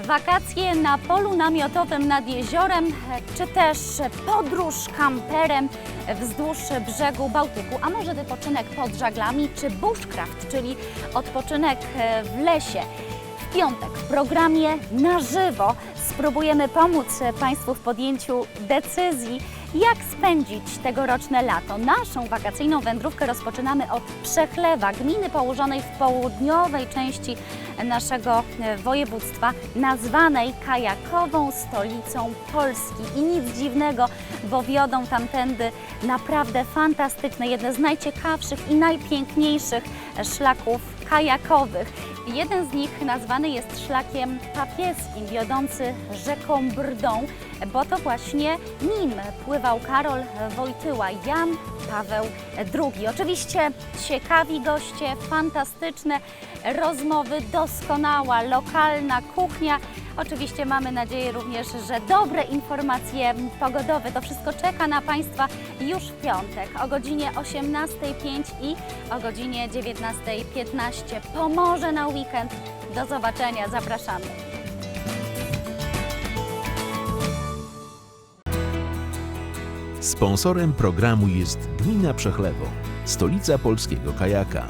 wakacje na polu namiotowym nad jeziorem, czy też podróż kamperem wzdłuż brzegu Bałtyku, a może wypoczynek pod żaglami, czy bushcraft, czyli odpoczynek w lesie. W piątek w programie na żywo spróbujemy pomóc Państwu w podjęciu decyzji, jak spędzić tegoroczne lato. Naszą wakacyjną wędrówkę rozpoczynamy od Przechlewa, gminy położonej w południowej części naszego e, województwa, nazwanej kajakową stolicą Polski. I nic dziwnego, bo wiodą tamtędy naprawdę fantastyczne, jedne z najciekawszych i najpiękniejszych szlaków kajakowych. Jeden z nich nazwany jest szlakiem papieskim, wiodący rzeką Brdą, bo to właśnie nim pływał Karol Wojtyła, Jan Paweł II. Oczywiście ciekawi goście, fantastyczne rozmowy, doskonała lokalna kuchnia. Oczywiście mamy nadzieję również, że dobre informacje pogodowe. To wszystko czeka na Państwa już w piątek o godzinie 18.05 i o godzinie 19.15. Pomorze na weekend. Do zobaczenia, zapraszamy. Sponsorem programu jest Gmina Przechlewo, stolica polskiego kajaka.